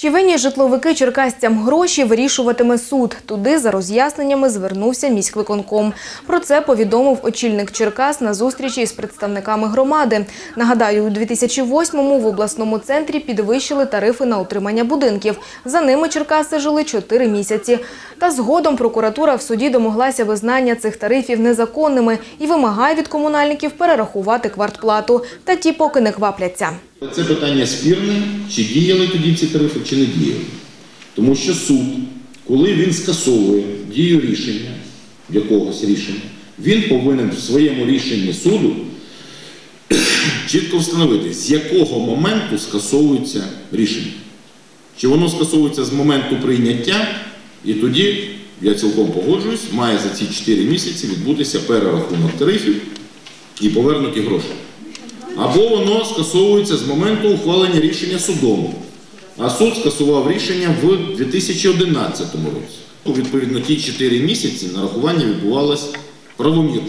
Чи винні житловики черкасцям гроші вирішуватиме суд. Туди за роз'ясненнями звернувся міськвиконком. Про це повідомив очільник Черкас на зустрічі із представниками громади. Нагадаю, у 2008-му в обласному центрі підвищили тарифи на утримання будинків. За ними черкаси жили 4 місяці. Та згодом прокуратура в суді домоглася визнання цих тарифів незаконними і вимагає від комунальників перерахувати квартплату. Та ті поки не квапляться. Це питання спірне, чи діяли тоді ці тарифи, чи не діяли. Тому що суд, коли він скасовує дію рішення, якогось рішення, він повинен в своєму рішенні суду чітко встановити, з якого моменту скасовується рішення. Чи воно скасовується з моменту прийняття, і тоді, я цілком погоджуюсь, має за ці 4 місяці відбутися перерахунок тарифів і повернуті гроші. Або воно скасовується з моменту ухвалення рішення судом. А суд скасував рішення в 2011 році. Відповідно, ті 4 місяці нарахування відбувалось правомірно.